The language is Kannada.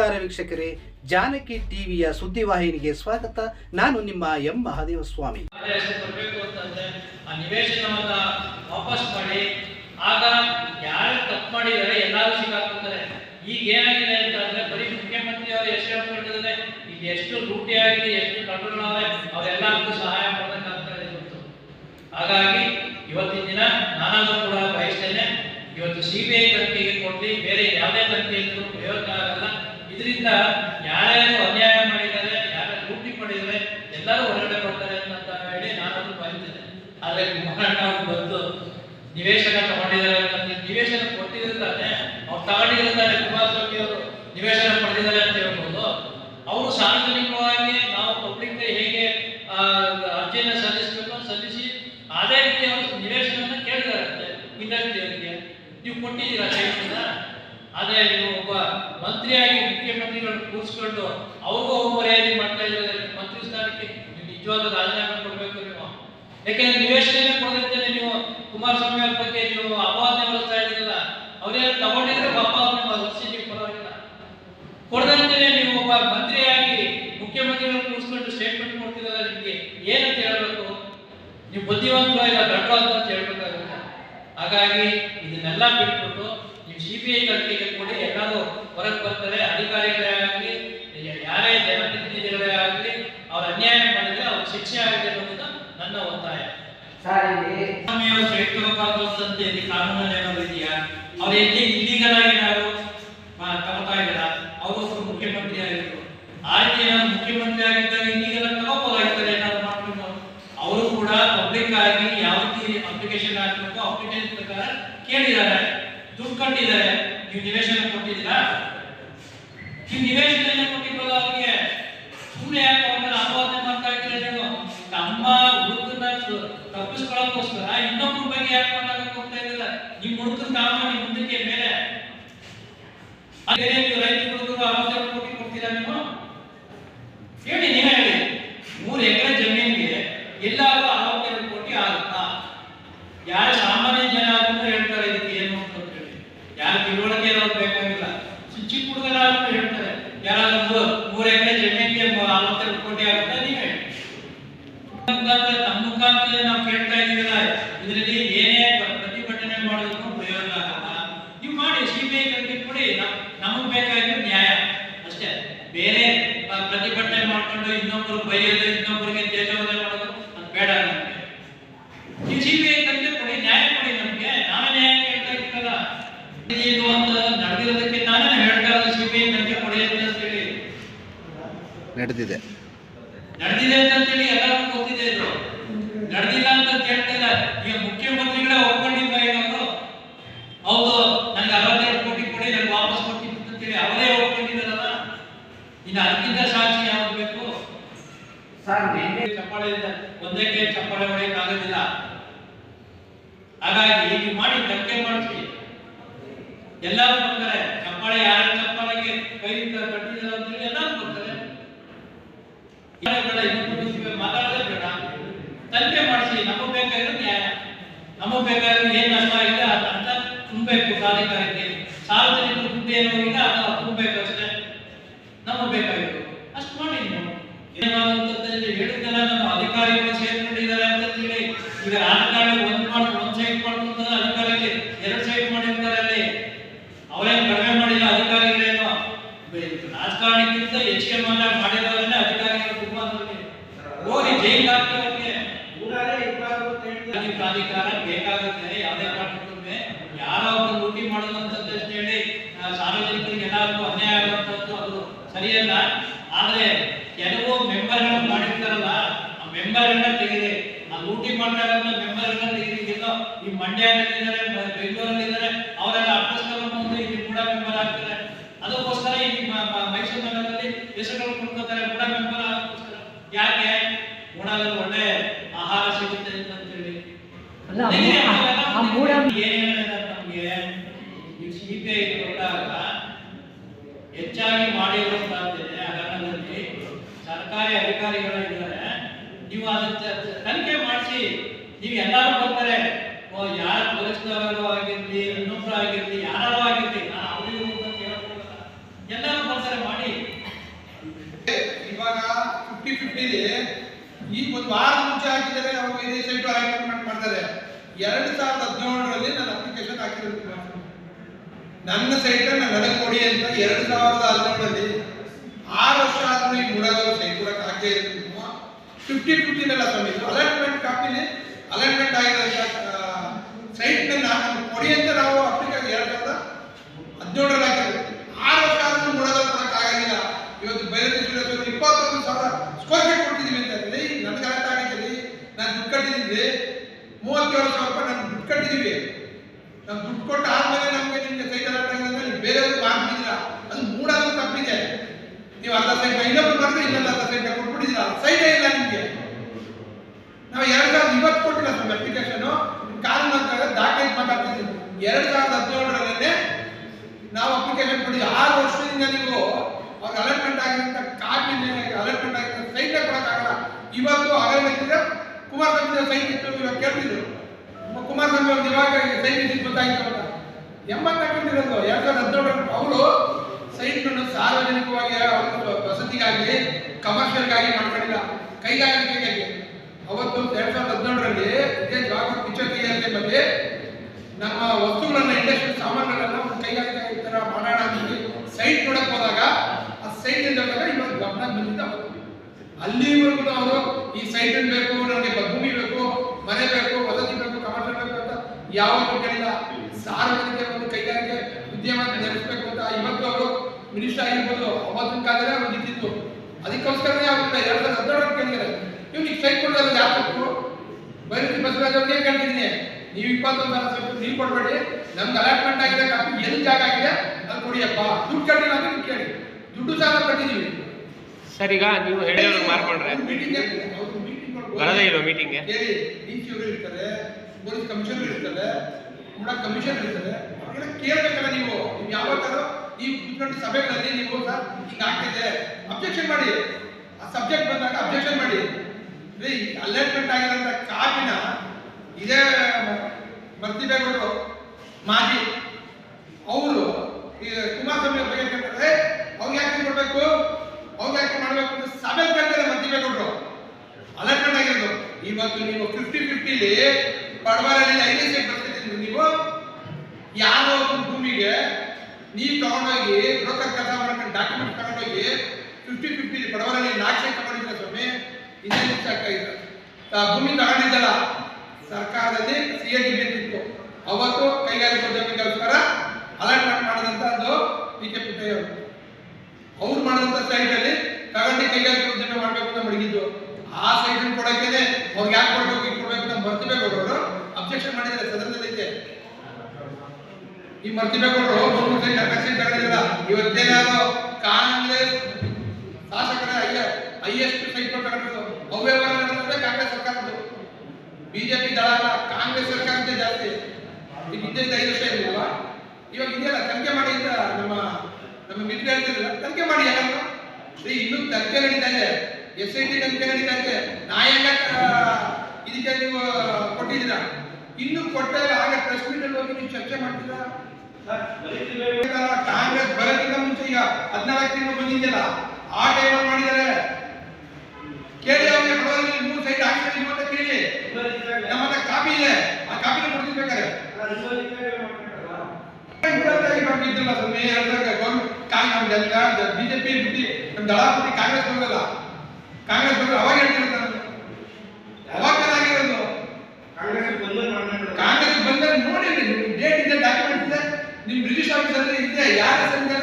ನಮಸ್ಕಾರ ವೀಕ್ಷಕರೇ. ಜಾನಕಿ ಟಿವಿಯ ಸುದ್ದಿವಾಹಿನಿಗೆ ಸ್ವಾಗತ. ನಾನು ನಿಮ್ಮ ಎಂ. ಮಹಾದೇವ ಸ್ವಾಮಿ ನಿವೇಶನವನ್ನ ವಾಪಸ್ ಮಾಡಿ ಆಗ ಯಾರು ತಪ್ಪು ಮಾಡಿದರೆ ಎಲ್ಲರೂ ಸಿಕ್ಕಾಕೊತಾರೆ ಈಗ ಏನಾಗಿದೆ ಅಂತ ಅಂದ್ರೆ ಬರೀ ಮುಖ್ಯಮಂತ್ರಿ ಅವರು ಎಷ್ಟು ಹೇಳ್ಕೊಂಡಿದ್ದಾರೆ ಈಗ ಎಷ್ಟು ಲೂಟಿ ಆಗಿದೆ ಎಷ್ಟು ಕಂಟ್ರೋಲ್ ಅವರೆಲ್ಲರಿಗೂ ಸಹಾಯ ಮಾಡಬೇಕಾಗ್ತಾ ಇದೆ ಇವತ್ತು ಹಾಗಾಗಿ ಇವತ್ತಿನ ದಿನ ನಾನಾದ್ರೂ ಕೂಡ ಬಯಸ್ತೇನೆ. ಇವತ್ತು ಸಿಬಿಐ ತನಿಖೆಗೆ ಕೊಡ್ಲಿ, ಬೇರೆ ಯಾವುದೇ ತನಿಖೆ ಇದ್ರೂ ಪ್ರಯೋಜನ ಆಗಲ್ಲ. ಇದರಿಂದ ಯಾರ್ಯಾರು ಅನ್ಯಾಯ ಮಾಡಿದ್ದಾರೆ ಯಾರು ಲೂಟಿ ಮಾಡಿದರೆ ಎಲ್ಲರೂ ಹೊರಗಡೆ ಬರ್ತಾರೆ ಅಂತ ಹೇಳಿ ನಾನು ಬಂದಿದ್ದೆ ಆದ್ರೆ ಕುಮಾರಣ್ಣ ಅವ್ರು ಬಂದು ನಿವೇಶನ ತಗೊಂಡಿದ್ದಾರೆ ಅಂತ ನಿವೇಶನ ಕೊಟ್ಟಿದ್ರೆ ಅವ್ರು ತಗೊಂಡಿದ್ದಾರೆ ಕುಮಾರಸ್ವಾಮಿ ಅವರು ನಿವೇಶನ ಪಡೆದಿದ್ದಾರೆ ಅಂತ ಹೇಳ್ಬೋದು. ಅವರು ಸಾರ್ವಜನಿಕವಾಗಿ ನಾವು ಪಬ್ಲಿಕ್ ಹೇಗೆ ಆ, ಅರ್ಜಿಯನ್ನು ಸಲ್ಲಿಸಬೇಕು ಸಲ್ಲಿಸಿ ಅದೇ ರೀತಿ ಅವರು ನಿವೇಶನವನ್ನು ಕೇಳಿದಾರಂತೆ ಇಂಡಸ್ಟ್ರಿಯವರಿಗೆ ನೀವು ಕೊಟ್ಟಿದ್ದೀರಾ ಆದ್ರೆ ನೀವು ಒಬ್ಬ ಮಂತ್ರಿಯಾಗಿ ಮುಖ್ಯಮಂತ್ರಿಗಳನ್ನು ಕೂರಿಸ್ಕೊಂಡು ಅವ್ರಿಗೂ ಅವ್ರು ಮರ್ಯಾದೆ ಮಾಡ್ತಾ ಇದ್ದಾರೆ ಮಂತ್ರಿ ಸ್ಥಾನಕ್ಕೆ ನಿಜವಾದ ರಾಜೀನಾಮೆ ಕೊಡಬೇಕು ನೀವು. ಯಾಕೆಂದ್ರೆ ನಿವೇಶನ ಕೊಡದಂತೆ ನೀವು ಕುಮಾರಸ್ವಾಮಿ ಅವ್ರ ಬಗ್ಗೆ ನೀವು ಅಪವಾದನೆ ಬಳಸ್ತಾ ಇದ್ದೀರಲ್ಲ ಅವ್ರೇನು ತಗೊಂಡಿದ್ರೆ ಅಪವಾದನೆ ನಿಮ್ಮ ನೀವು ಪರವಾಗಿಲ್ಲ. ಕೊಡದಂತೆ ನೀವು ಒಬ್ಬ ಮಂತ್ರಿಯಾಗಿ ಮುಖ್ಯಮಂತ್ರಿಗಳು ಕೂರಿಸ್ಕೊಂಡು ಸ್ಟೇಟ್ಮೆಂಟ್ ಕೊಡ್ತಿರಲ್ಲ ನಿಮಗೆ, ಏನಂತ ಹೇಳಬೇಕು? ನೀವು ಬುದ್ಧಿವಂತರು ಇಲ್ಲ ದಡ್ಡವಂತ ಅಂತ ಹೇಳ್ಬೇಕಾಗುತ್ತೆ. ಹಾಗಾಗಿ ಇದನ್ನೆಲ್ಲ ಬಿಟ್ಬಿಟ್ಟು ನೀವು ಸಿ ಕೂಡ ಐ ತನಿಖೆಗೆ ಕೊಡಿ ಎಲ್ಲರೂ ಹೊರಗೆ ಬರ್ತಾರೆ ಅಧಿಕಾರಿಗಳೇ ಆಗಲಿ ಯಾರೇ ಜನಪ್ರತಿನಿಧಿಗಳೇ ಆಗಲಿ ಅವ್ರ ಅನ್ಯಾಯ ಮಾಡಿದ್ರೆ ಅವ್ರ ಶಿಕ್ಷೆ ಆಗಲಿ ಅನ್ನೋದು ನನ್ನ ಒತ್ತಾಯ. ಸರ್ ಇಲ್ಲಿ ಕಾನೂನಲ್ಲಿ ಏನಾದ್ರು ಇದೆಯಾ? ಅವ್ರು ಎಲ್ಲಿ ಇಲ್ಲಿಗಲ್ ಆಗಿ ಏನಾದ್ರು ಮಾ- ತಗೋತಾ ಇದ್ದಾರ ಅವರು ಒಬ್ರು ಮುಖ್ಯಮಂತ್ರಿ ಆಗಿದ್ರು ಆ ರೀತಿ ಏನಾದ್ರು ಮುಖ್ಯಮಂತ್ರಿ ಆಗಿದ್ದಾಗ ಇಲ್ಲಿಗಲ್ ಆಗಿ ತಗೋಬೋದಾಗಿದ್ದಾರೆ ಏನಾದ್ರು ಮಾಡ್ಕೊಂಡು ಅವರು ಕೂಡ ಪಬ್ಲಿಕ್ ಆಗಿ ಯಾವ ರೀತಿ ಅಪ್ಲಿಕೇಶನ್ ಹಾಕ್ಬೇಕು ಅಪ್ಲಿಕೇಶನ್ ಪ್ರಕಾರ ಕೇಳಿದ್ದಾರೆ ದುಡ್ಡು ಕಟ್ಟಿದ್ದಾರೆ ನೀವು ನಿವೇಶನ ಕೊಟ್ಟಿದ್ದೀರಾ? ನೀವು ನಿವೇಶನ ಕೊಟ್ಟಿರೋದು ಅವ್ರಿಗೆ? ಸುಮ್ಮನೆ ಯಾಕೆ ಅವ್ರನ್ನ ಅಪವಾದನೆ ಮಾಡ್ತಾ ಇದ್ದೀರಾ ನೀವು? ತಮ್ಮ ಹುಡುಕನ್ನ ತಪ್ಪಿಸ್ಕೊಳ್ಳೋಕ್ಕೋಸ್ಕರ ಇನ್ನೊಬ್ಬರ ಬಗ್ಗೆ ಯಾಕೆ ಮಾತಾಡಕ್ ಹೋಗ್ತಾ ಇದ್ದಿಲ್ಲ ನಿಮ್ಮ ಹುಡುಗನ ಕಾನೂನು ನಿಮ್ಮ ಮುಂದಕ್ಕೆ ಮೇಲೆ. ಅದೇ ನೀವು ರೈತ ಹುಡುಗರು ಅರವತ್ತೆರಡು ಕೊಟ್ಟಿ ಕೊಡ್ತೀರಾ ನೀವು? ಹೇಳಿ, ನೀವೇ ಹೇಳಿ ಮೂರು ಎಕರೆ ಜಮೀನಿಗೆ ಎಲ್ಲಾದ್ರೂ ಅರವತ್ತೆರಡು ಕೋಟಿ ಆಗುತ್ತಾ ಯಾರು ಸಾಮಾನ್ಯ ಜನ ಆದ್ರೂ ಹೇಳ್ತಾರೆ ಇದಕ್ಕೆ ಏನು ಅಂತ ಹೇಳಿ ಯಾರು ತಿಳುವಳಿಕೆ ಇರೋದು ಬೇಕಾಗಿಲ್ಲ ಚಿ- ಚಿಕ್ಕ ಹುಡುಗರಾದ್ರೂ ಹೇಳ್ತಾರೆ ಯಾರಾದ್ರೂ ಮೂರು ಮೂರು ಎಕರೆ ಅರವತ್ತೆರಡು ಕೋಟಿ ಆಗುತ್ತೆ, ನೀವೇ ಮುಖಾಂತರ ನಾವು ಕೇಳ್ತಾ ಇದೀವಲ್ಲ ಇದರಲ್ಲಿ ಏನೇ ಪ್ರತಿಭಟನೆ ಮಾಡೋದಕ್ಕೂ ಪ್ರಯೋಜನ ಆಗಲ್ಲ. ನೀವು ಮಾಡಿ ಸಿಬಿಐ ಕೊಡಿ, ನಮ್- ನಮಗ್ ಬೇಕಾಗಿರೋ ನ್ಯಾಯ. ಅಷ್ಟೇ. ಬೇರೆ ಪ್ರತಿಭಟನೆ ಮಾಡ್ಕೊಂಡು ಇನ್ನೊಬ್ರು ಬೈಯೋದು ಇನ್ನೊಬ್ಬರಿಗೆ ತೇಜೋವಧೆ ಮಾಡೋದು ಅದು ಬೇಡ ನಮ್ಗೆ ನೀವು ಸಿಬಿಐ ತನಿಖೆ ಕೊಡಿ ನ್ಯಾಯ ಕೊಡಿ ನಮ್ಗೆ ನಾವೇ ನ್ಯಾಯ ಕೇಳ್ತಾ ಇದ್ದೀವಲ್ಲ ಇದು ಅಂತ ನಡೆದಿರೋದಕ್ಕೆ ನಾನೇ ಹೇಳ್ತಾ ಇರೋದು ಸಿಬಿಐ ತನಿಖೆ ಕೊಡಿ ಅಂತ ಹೇಳಿ ನಡೆದಿದೆ. ನಡೆದಿದೆ ಅಂತೇಳಿ ಎಲ್ಲರಿಗೂ ಗೊತ್ತಿದೆ ಇದು. ನಡೆದಿಲ್ಲ ಅಂತ ಕೇಳ್ತಾ ಇಲ್ಲ. ಈಗ ಮುಖ್ಯಮಂತ್ರಿಗಳೇ ಒಪ್ಕೊಂಡಿಲ್ಲ ಈಗ ಹೌದು. ನನಗೆ ಅರವತ್ತೆರಡು ಕೋಟಿ ಕೊಡಿ ನನಗೆ ವಾಪಸ್ ಕೊಡ್ತೀನಿ ಅಂತೇಳಿ ಅವರೇ ಒಪ್ಕೊಂಡಿದ್ದಾರಲ್ಲ? ಇನ್ನು ಅದಕ್ಕಿಂತ ಸಾಕ್ಷಿ ಯಾವ್ದು ಬೇಕು? ಚಪ್ಪಾಳೆ ಇದೆ. ಒಂದೇ ಕೈ ಚಪ್ಪಾಳೆ ಹೊಡೆಯಕ್ಕಾಗೋದಿಲ್ಲ ಹಾಗಾಗಿ ನೀವು ಮಾಡಿ ಧಕ್ಕೆ ಮಾಡಿಸಿ. ಎಲ್ಲರೂ ಬರ್ತಾರೆ ಚಪ್ಪಾಳೆ ಯಾರ ಚಪ್ಪಾಳೆಗೆ ಕೈಯಿಂದ ಕಟ್ಟಿದ್ದಾರೆ ಅಂತೇಳಿ ಎಲ್ಲರೂ ಬರ್ತಾರೆ ಮಾತಾಡೋದೇ ಬೇಡ ತನಿಖೆ ಮಾಡಿಸಿ, ನಮಗ್ ಬೇಕಾಗಿರೋ ನ್ಯಾಯ. ನಮಗ್ ಬೇಕಾಗಿರೋ ಏನ್ ನಷ್ಟ ಆಗಿದೆ ಅಂತ ತುಂಬಬೇಕು ಪ್ರಾಧಿಕಾರಕ್ಕೆ ಸಾರ್ವಜನಿಕರ ದುಡ್ಡು ಏನೋ ಇದೆ ಅದು ತುಂಬಬೇಕಷ್ಟೇ ನಮಗೆ ಬೇಕಾಗಿರೋ ಅಷ್ಟು ಮಾಡಿ ನೀವು ಏನಾಗುತ್ತದೆ ಹೇಳಿದ್ದೆಲ್ಲ ನಮ್ಮ ಅಧಿಕಾರಿಗಳು ಸೇರ್ಕೊಂಡಿದ್ದಾರೆ ಅಂತ ಹೇಳಿ ಈಗ ರಾಜಕಾರಣ ಒಂದ್ ಮಾಡಿ ಒಂದ್ ಸೈಡ್ ಮಾಡ್ಕೊಂತಾರೆ ಅಧಿಕಾರಿಗೆ ಎರಡು ಸೈಡ್ ಮಾಡಿರ್ತಾರೆ ಅಲ್ಲಿ ಅವರೇನು ಕಡಿಮೆ ಮಾಡಿಲ್ಲ ಅಧಿಕಾರಿಗಳೇನು ರಾಜಕಾರಣಿಗಿಂತ ಹೆಚ್ಚಿಗೆ ಮಾಡ ಮಾಡಿರೋರನ್ನೇ ಅಧಿಕಾರಿಗಳು ತುಂಬಾ. ಹೋಗಿ ಜೈಲ್ ಹಾಕಿ ಅವ್ರಿಗೆ ಈ ಪ್ರಾಧಿಕಾರ ಬೇಕಾಗುತ್ತೆ ಯಾವುದೇ ಕಾರಣಕ್ಕೂ ಯಾರೋ ಒಂದು ಲೂಟಿ ಮಾಡೋದು ಅಂತ ಹೇಳಿ ಸಾರ್ವಜನಿಕರಿಗೆ ಎಲ್ಲರಿಗೂ ಅನ್ಯಾಯ ಆಗುವಂಥದ್ದು ಅದು ಸರಿಯಲ್ಲ. ಆದ್ರೆ ಕೆಲವು ಮೆಂಬರ್ಗಳನ್ನು ಮಾಡಿರ್ತಾರಲ್ಲ ಆ ಮೆಂಬರ್ಗಳನ್ನ ತೆಗೆದಿ ಆ ಲೂಟಿ ಮಾಡ್ತಾ ಇರೋದ್ನ ಮೆಂಬರ್ಗಳನ್ನ ತೆಗೆದಿದ್ದೋ ಈ ಮಂಡ್ಯದಲ್ಲಿದ್ದಾರೆ ಬೆಂಗಳೂರಲ್ಲಿ ಬೆಂಗಳೂರಲ್ಲಿದ್ದಾರೆ ಅವರೆಲ್ಲ ಅಪ್ಪಸ್ಕೊಂಡು ಮುಂದೆ ಇಲ್ಲಿ ಕೂಡ ಮೆಂಬರ್ ಆಗ್ತಾರೆ. ಅದಕ್ಕೋಸ್ಕರ ಈ ಮೈಸೂರು ನಗರದಲ್ಲಿ ಹೆಸರುಗಳು ಕೊಡ್ಕೋತಾರೆ ಗುಣ ಬೆಂಬಲ ಯಾಕೆ? ಗುಣದಲ್ಲಿ ಒಳ್ಳೆ ಆಹಾರ ಸಿಗುತ್ತೆ ಅಂತ ಹೇಳಿ ಆ ಆ- ಆ ನಮಗೆ ಈ ಸಿಬಿಐ ಕೊಟ್ಟಾಗ ಹೆಚ್ಚಾಗಿ ಮಾಡಿರೋ ಸಾಧ್ಯತೆ ಹಗರಣದಲ್ಲಿ ಸರ್ಕಾರಿ ಅಧಿಕಾರಿಗಳಿದ್ದಾರೆ ನೀವು ಅದಕ್ಕೆ ತನಿಖೆ ಮಾಡಿಸಿ. ನೀವು ಎಲ್ಲರೂ ಬರ್ತಾರೆ. ಓ ಯಾರು ಪೊಲೀಸ್ನವರು ಆಗಿರ್ಲಿ ಇನ್ನೊಬ್ರು ಆಗಿರ್ಲಿ ಯಾರು ಆಗಿರ್ಲಿ ನಾನು ಅವ್ರಿಗೆ ಅಂತ ಹೇಳಕ್ ಹೋಗಲ್ಲ. ಎಲ್ಲರೂ ಬರ್ತಾರೆ ಮಾಡಿ ಈಗ ಒಂದು ವಾರ ಮುಂಚೆ ಹಾಕಿದ್ದಾರೆ ಅವರು ಇದೇ ಸೈಟು ಅಲೈನ್ಮೆಂಟ್ ಮಾಡ್ತಾರೆ. ಎರಡು ಸಾವಿರದ ಹದಿನೇಳರಲ್ಲಿ ನಾನು ಅಪ್ಲಿಕೇಶನ್ ಹಾಕಿರೋದು ನನ್ನ ಸೈಟ್ ನನಗೆ ಕೊಡಿ ಅಂತ ಎರಡು ಸಾವಿರದ ಹದಿನೇಳರಲ್ಲಿ ಆರು ವರ್ಷ ಆದ್ರೂ ಈ ಮೂಡಾದ ಸೈಟ್ ಕೂಡ ಹಾಕೇ ಫಿಫ್ಟಿ ಫಿಫ್ಟಿನೆಲ್ಲ ತಂದಿದ್ದು. ಅಲೈನ್ಮೆಂಟ್ ಕಾಪಿಲಿ ಅಲೈನ್ಮೆಂಟ್ ಆಗಿರೋ ಸೈಟ್ನ ನಾನು ಕೊಡಿ ಅಂತ ನಾವು ಅಪ್ಲಿಕೇಶನ್ ಎರಡು ಸಾವಿರದ ಹದಿನೇಳರಲ್ಲಿ ಹಾಕಿದ್ರು ಆರು ವರ್ಷ ಆದ್ರೂ ಮೂಡಾದ ಕೊಡಕ್ ಆಗಿಲ್ಲ ಇವತ್ತು ಬೈರತಿ ಇಪ್ಪತ್ತೊಂದು ಸಾವಿರ ಸ್ಕ್ವೇರ್ ಫೀಟ್ ಕೊಡ್ತಿದೀವಿ ಅಂತ ಹೇಳಿ ನನಗೆ ಅರ್ಥ ಆಗೈತೆ ನಾನು ದುಡ್ಡು ಕಟ್ಟಿದ್ದೀನಿ ಮೂವತ್ತೇಳು ಸಾವಿರ ರೂಪಾಯಿ ನಾನು ದುಡ್ಡು ಕಟ್ಟಿದೀವಿ ನಾವು ದುಡ್ಡು ಕೊಟ್ಟು ಆದ್ಮೇಲೆ ನಮಗೆ ನಿಮಗೆ ಅಂದ್ರೆ ನೀವು ಬೇರೆಯವ್ರಿಗೆ ಮಾಡ್ತಿದ್ದೀರಾ ಅದು ಮೂಡಾದ್ರೂ ತಪ್ಪಿದೆ. ನೀವು ಅರ್ಧ ಸೈಟ್ ಇನ್ನೊಬ್ರು ಮಾಡಿದ್ರೆ ಇನ್ನೊಂದು ಅರ್ಧ ಸೈಟ್ ಕೊಟ್ಬಿಟ್ಟಿದ್ದೀರಾ ಸೈಟೇ ಇಲ್ಲ ನಿಮಗೆ. ನಾವು ಎರಡು ಸಾವಿರದ ಇವತ್ತು ಕೊಟ್ಟಿಲ್ಲ ನಮ್ಮ ಅಪ್ಲಿಕೇಶನ್ ಕಾನೂನು ಅಂತ ದಾಖಲೆ ಮಾತಾಡ್ತಿದ್ದೀವಿ ಎರಡು ಸಾವಿರದ ಹದಿನೇಳರಲ್ಲೇ ನಾವು ಅಪ್ಲಿಕೇಶನ್ ಕೊಡಿ. ಆರು ವರ್ಷದಿಂದ ನೀವು ಅವ್ರಿಗೆ ಅಲರ್ಟ್ಮೆಂಟ್ ಆಗಿರೋಂಥ ಕಾಪಿ ಅಲರ್ಟ್ಮೆಂಟ್ ಆಗಿರೋ ಸೈಟ್ ಕೊಡೋಕ್ಕಾಗಲ್ಲ ಇವತ್ತು ಅಗರ್ಮೆಂಟ್ ಕುಮಾರಸ್ವಾಮಿ ಸೈಟ್ ಇತ್ತು, ಇವಾಗ ಕೇಳ್ತಿದ್ರು ಕುಮಾರಸ್ವಾಮಿ ಅವ್ರಿಗೆ ಇವಾಗ ಸೈಟ್ ಗೊತ್ತಾಯ್ತು ಅಂತ ಎಂಬತ್ತು ಹಾಕೊಂಡಿರೋದು ಎರಡ್ ಸಾವಿರದ ಹದಿನೇಳರ ಅವರು ಸೈಟ್ಗಳನ್ನು ಸಾರ್ವಜನಿಕವಾಗಿ ಅವ್ರ ವಸತಿಗಾಗಿ ಕಮರ್ಷಿಯಲ್ಗಾಗಿ ಮಾಡ್ಕೊಂಡಿಲ್ಲ ಕೈಗಾರಿಕೆಗಾಗಿ ಅವತ್ತು ಎರಡ್ ಸಾವಿರದ ಹದಿನೇಳರಲ್ಲಿ ಇದೇ ಜಾಗೃತಿ ಕಿಚಕಿಯಲ್ಲಿ ಬಗ್ಗೆ ನಮ್ಮ ವಸ್ತುಗಳನ್ನ, ಇಂಡಸ್ಟ್ರಿ ಸಾಮಾನುಗಳನ್ನ ಒಂದು ಕೈಗಾರಿಕೆ ತರ ಮಾಡೋಣ ಅಂತ ಸೈಟ್ ನೋಡಕ್ ಹೋದಾಗ, ಆ ಸೈಟ್ ಹೋದಾಗ ಇವಾಗ ಗಮನ ಬಂದಿದ್ದ ಅಲ್ಲಿವರೆಗೂ ಅವರು ಈ ಸೈಟ್ ಬೇಕು ನನಗೆ ಭೂಮಿ ಬೇಕು, ಮನೆ ಬೇಕು, ವಸತಿ ಬೇಕು ಕಮರ್ಷಿಯಲ್ ಬೇಕು ಅಂತ ಯಾವ ಕೇಳಿಲ್ಲ. ಸಾರ್ವಜನಿಕ ಒಂದು ಕೈಗಾರಿಕೆ ಉದ್ಯಮ ನಡೆಸಬೇಕು ಅಂತ ಇವತ್ತು ಅವರು ಮಿನಿಸ್ಟರ್ ಆಗಿರ್ಬೋದು ಅವತ್ತಿನ ಕಾಲದಲ್ಲಿ ಅವ್ರು ನಿಂತಿತ್ತು ಅದಕ್ಕೋಸ್ಕರನೇ ಆಗುತ್ತೆ ಎರಡು ಸಾವಿರದ ಹದಿನೇಳರಲ್ಲಿ ಕೇಳಿದ್ದಾರೆ. ಇವ್ನಿಗೆ ಸೈಟ್ ಕೊಡೋದ್ರಲ್ಲಿ ಯಾರು ಕೊಟ್ಟರು ಬೈರತಿ ಬಸವರಾಜ್ ಅವ್ರಿಗೆ ಕೇಳ್ತಿದ್ದೀನಿ ನೀವು ಇಪ್ಪತ್ತೊಂದು ಸಾವಿರ ಸೈಟ್ ನೀವು ಕೊಡಬೇಡಿ. ನಮ್ಗೆ ಅಲಾಟ್ಮೆಂಟ್ ಆಗಿದೆ ಕಾಪಿ ಎಲ್ಲಿ ಜಾಗ ಆಗಿದೆ ಅದು ಕೊಡಿಯಪ್ಪ. ದುಡ್ಡು ಕಟ್ಟಿಲ್ಲ ಅಂತ ನೀವು ಕೇಳಿ. ದುಡ್ಡು ಸಾಲ ಕಟ್ಟಿದ್ದೀವಿ. ಸರ್ ಈಗ ನೀವು ಹೇಳಿರೋದು ಮಾರ್ಕೊಂಡ್ರೆ ಬರದೇ ಇರೋ ಮೀಟಿಂಗ್ ಇರ್ತಾರೆ ಪೊಲೀಸ್ ಕಮಿಷನರ್ ಇರ್ತಾರೆ ಕೂಡ ಕಮಿಷನ್ ಇರ್ತದೆ ಅವ್ರಿಗೆಲ್ಲ ಕೇಳ್ಬೇಕಲ್ಲ ನೀವು. ನೀವು ಯಾವತ್ತಾದ್ರೂ ಈ ಕೂತ್ಕೊಂಡು ಸಭೆಗಳಲ್ಲಿ ನೀವು ಸರ್ ಆಗ್ತಿದೆ. ಅಬ್ಜೆಕ್ಷನ್ ಮಾಡಿ. ಆ ಸಬ್ಜೆಕ್ಟ್ ಬಂದಾಗ ಅಬ್ಜೆಕ್ಷನ್ ಮಾಡಿ. ರೀ ಆಗಿರೋಂಥ ಕಾಪಿನ ಇದೇ ಮರ್ತಿಬೇಗೌಡರು ಮಾಜಿ ಅವರು ಈ ಕುಮಾರಸ್ವಾಮಿ ಅವ್ರ ಬಗ್ಗೆ ಕೇಳ್ತಾರೆ ಅವ್ರಿಗೆ ಯಾಕೆ ಕೊಡ್ಬೇಕು ಅವ್ರಿಗೆ ಯಾಕೆ ಮಾಡ್ಬೇಕು? ಅಂತ ಸಭೆ ಕೇಳ್ತಾರೆ ಮರ್ತಿಬೇಗೌಡರು ಅಲರ್ಟ್ಮೆಂಟ್ ಆಗಿರೋದು. ಇವತ್ತು ನೀವು ಫಿಫ್ಟಿ ಫಿಫ್ಟಿಲಿ ಬಡವರಲ್ಲಿ ಐದೇ ಸೈಟ್ ನೀವು ಯಾರೋ ಭೂಮಿಗೆ, ನೀವು ತಗೊಂಡೋಗಿ ಬ್ರೋಕರ್ ಕೆಲಸ ಮಾಡ್ಕೊಂಡು ಡಾಕ್ಯುಮೆಂಟ್ ತಗೊಂಡೋಗಿ ಫಿಫ್ಟಿ ಫಿಫ್ಟಿ ಬಡವರಲ್ಲಿ ನಾಲ್ಕು ತಗೊಂಡಿದ್ರೆ ಸ್ವಾಮಿ? ಇದೇ ಸಾಕಾಗಿದೆ ಭೂಮಿ ತಗೊಂಡಿದ್ದಲ್ಲ, ಸರ್ಕಾರದಲ್ಲಿ ಸಿ ಎ ಡಿ ಇತ್ತು ಅವತ್ತು ಕೈಗಾರಿಕಾ ಉದ್ಯಮಿಗೋಸ್ಕರ ಅಲರ್ಟ್ಮೆಂಟ್ ಮಾಡಿದಂಥದ್ದು ಪಿ ಕೆ ಪುಟ್ಟಯ್ಯ ಅವರು. ಮಾಡಿದಂಥ ಸೈಟಲ್ಲಿ ತಗೊಂಡು ಕೈಗಾರಿಕೆ ಉದ್ಯಮ ಮಾಡಬೇಕು ಅಂತ ಮಡಗಿದ್ದು ಆ ಸೈಟ್ ಕೊಡಕ್ಕೆ ಅವ್ರಿಗೆ ಯಾಕೆ ಕೊಡ್ಬೇಕು ಈಗ ಕೊಡ್ಬೇಕು ಅಂತ ಮರ್ತಿಬೇಗೌಡರು ಅಬ್ಜೆಕ್ಷನ್ ಮಾಡಿದ್ದಾರೆ ಸದನದಲ್ಲಿದೆ ಈ ಮರ್ತಿಬೇಗೌಡರು ಮೂರು ಸೈಟ್ ಅಕಸ್ಮಾತ್ ತಗೊಳ್ಳಿಲ್ಲ ಇವತ್ತೇನಾದ್ರು ಕಾಂಗ್ರೆಸ್ ಶಾಸಕರ ಹೈಯೆಸ್ಟ್ ಸೈಟ್ ತಗೊಂಡಿರೋದು ಅವ್ಯವಹಾರ ಕಾಂಗ್ರೆಸ್ ಸರ್ಕಾರದ್ದು. ಬಿಜೆಪಿ ದಳ ಕಾಂಗ್ರೆಸ್ ಸರ್ಕಾರದ್ದೇ ಜಾಸ್ತಿ. ಈಗ ಹಿಂದೆ ಐದು ವರ್ಷ ಇವಾಗ ಇದೆಯಲ್ಲ, ತನಿಖೆ ಮಾಡಿ ಅಂತ ನಮ್ಮ ನಮ್ಮ ಮಿತ್ರ ಹೇಳ್ತಿರಲಿಲ್ಲ ತನಿಖೆ ಮಾಡಿ ಯಾಕಂದ್ರೆ ಇನ್ನೂ ತನಿಖೆ ನಡೀತಾ ಇದೆ. ಎಸ್ ಐ ಟಿ ತನಿಖೆ ನಡೀತಾ ಇದೆ. ನಾಯಕ ಇದಕ್ಕೆ ನೀವು, ಕೊಟ್ಟಿದ್ದೀರಾ? ಇನ್ನು ಕೊಟ್ಟಾಗ ಆಗ ಪ್ರೆಸ್ ಮೀಟ್ ಅಲ್ಲಿ ಹೋಗಿ ನೀವು ಚರ್ಚೆ ಮಾಡ್ತೀರಾ? ಕಾಂಗ್ರೆಸ್ ಬರೋದಕ್ಕಿಂತ ಮುಂಚೆ ಈಗ ಹದಿನಾಲ್ಕು ತಿಂಗಳು ಬಂದಿದೆಯಲ್ಲ, ಆ ಟೈಮಲ್ಲಿ ಮಾಡಿದ್ದಾರೆ. ಕೇಳಿ ಅವ್ರಿಗೆ ಬಡವರಿಗೆ ಮೂರು ಸೈಡ್ ಹಾಕಿದ್ರೆ ಅಂತ ಕೇಳಿ. ನಮ್ಮ ಹತ್ರ ಕಾಪಿ ಇದೆ, ಆ ಕಾಪಿನ ಕೊಡ್ತಿರ್ಬೇಕಾರೆ ಇದ್ದಿಲ್ಲ ಸ್ವಾಮಿ ಬಿಜೆಪಿ ಬಿಟ್ಟು ನಮ್ ದಳ ಬಿಟ್ಟು ಕಾಂಗ್ರೆಸ್ ಬರಲ್ಲ ಕಾಂಗ್ರೆಸ್ ಬಂದ್ರೆ ಅವಾಗ ಹೇಳ್ತಿರೋದು Ceiar, você não vai